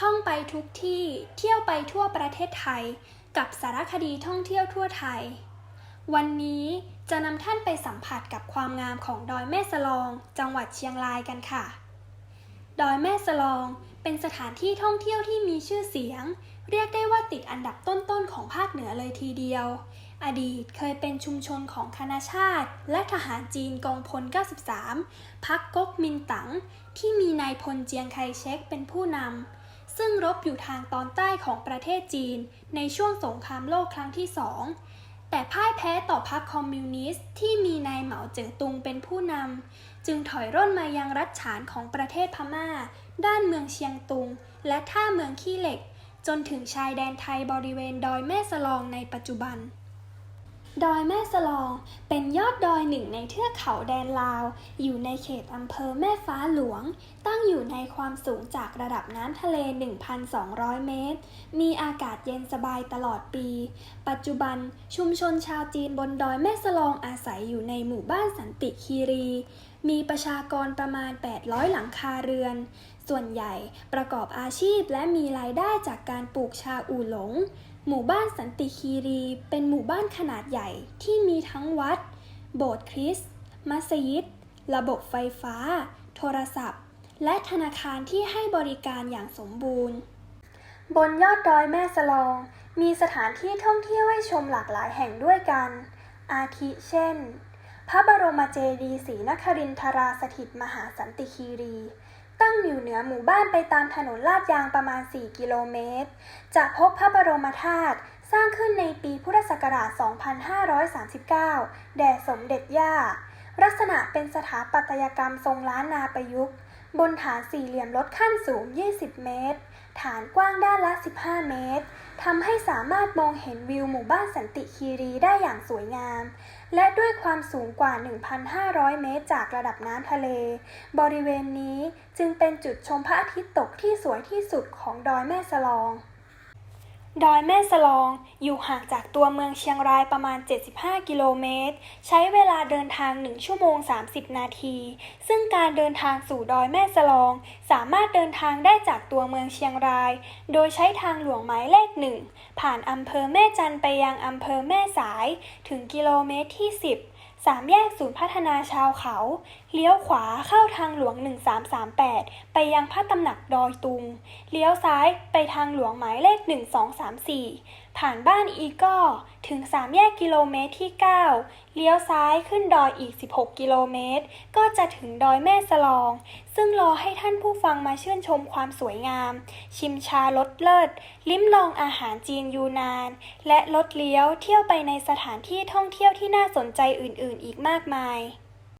ท่องไปทุกที่เที่ยวไปทั่วประเทศไทย กับสารคดีท่องเที่ยวทั่วไทย วันนี้จะนำท่านไปสัมผัสกับความงามของดอยแม่สลอง จังหวัดเชียงรายกันค่ะ ดอยแม่สลองเป็นสถานที่ท่องเที่ยวที่มีชื่อเสียง เรียกได้ว่าติดอันดับต้นๆของภาคเหนือเลยทีเดียว อดีตเคยเป็นชุมชนของคณะชาติ และทหารจีนกองพล 93 พักก๊กมินตั๋งที่มีนายพลเจียงไคเชกเป็นผู้นำ ซึ่งรบอยู่ทางตอนใต้ของประเทศจีน ในช่วงสงครามโลกครั้งที่สอง แต่พ่ายแพ้ต่อพรรคคอมมิวนิสต์ที่มีนายเหมาเจ๋งตุงเป็นผู้นำ จึงถอยร่นมายังรัฐฉานของประเทศพม่า ด้านเมืองเชียงตุง และท่าเมืองขี้เหล็ก จนถึงชายแดนไทยบริเวณดอยแม่สลองในปัจจุบัน ดอยแม่สลองเป็นยอดดอยหนึ่งในเทือกเขาแดนลาว อยู่ในเขตอำเภอแม่ฟ้าหลวง ตั้งอยู่ในความสูงจากระดับน้ำทะเล 1,200 เมตร มีอากาศเย็นสบายตลอดปี ปัจจุบันชุมชนชาวจีนบนดอยแม่สลองอาศัยอยู่ในหมู่บ้านสันติคีรี มีประชากรประมาณ 800 หลังคาเรือน ส่วนใหญ่ประกอบอาชีพและมีรายได้จากการปลูกชาอู่หลง หมู่บ้านสันติคีรี เป็นหมู่บ้านขนาดใหญ่ที่มีทั้งวัด โบสถ์คริสต์ มัสยิด ระบบไฟฟ้า โทรศัพท์ และธนาคารที่ให้บริการอย่างสมบูรณ์ บนยอดดอยแม่สลอง มีสถานที่ท่องเที่ยวให้ชมหลากหลายแห่งด้วยกัน อาทิเช่น พระบรมเจดีย์ศรีนครินทราสถิตมหาสันติคีรี ตั้งอยู่เหนือหมู่บ้านไปตามถนนลาดยางประมาณ 4 กิโลเมตร จะพบพระบรมธาตุสร้างขึ้นในปีพุทธศักราช 2539 แด่สมเด็จย่าลักษณะเป็นสถาปัตยกรรมทรงล้านนาประยุกต์ บนฐานสี่เหลี่ยมลดขั้นสูง 20 เมตร ฐานกว้างด้านละ 15 เมตร ทำให้สามารถมองเห็นวิวหมู่บ้านสันติคีรีได้อย่างสวยงาม และด้วยความสูงกว่า 1,500 เมตรจากระดับน้ำทะเล บริเวณนี้จึงเป็นจุดชมพระอาทิตย์ตกที่สวยที่สุดของดอยแม่สลอง ดอยแม่สลองอยู่ห่างจากตัวเมืองเชียงรายประมาณ 75 กิโลเมตร ใช้เวลาเดินทาง 1 ชั่วโมง 30 นาที ซึ่งการเดินทางสู่ดอยแม่สลอง สามารถเดินทางได้จากตัวเมืองเชียงราย โดยใช้ทางหลวงหมายเลขหนึ่งผ่านอำเภอแม่จันไปยังอำเภอแม่สายถึงกิโลเมตรที่ 10 สามแยกศูนย์พัฒนาชาวเขา เลี้ยวขวาเข้าทางหลวง 1338 ไปยังพระตำหนักดอยตุง เลี้ยวซ้ายไปทางหลวงหมายเลข 1234 ผ่านบ้านอีก้อถึง 3 แยกกิโลเมตรที่ 9 เลี้ยวซ้ายขึ้นดอยอีก 16 กิโลเมตร ก็จะถึงดอยแม่สลอง ซึ่งรอให้ท่านผู้ฟังมาชื่นชมความสวยงาม ชิมชารสเลิศ ลิ้มลองอาหารจีนยูนาน และรถเลี้ยวเที่ยวไปในสถานที่ท่องเที่ยวที่น่าสนใจอื่นๆ อีกมากมาย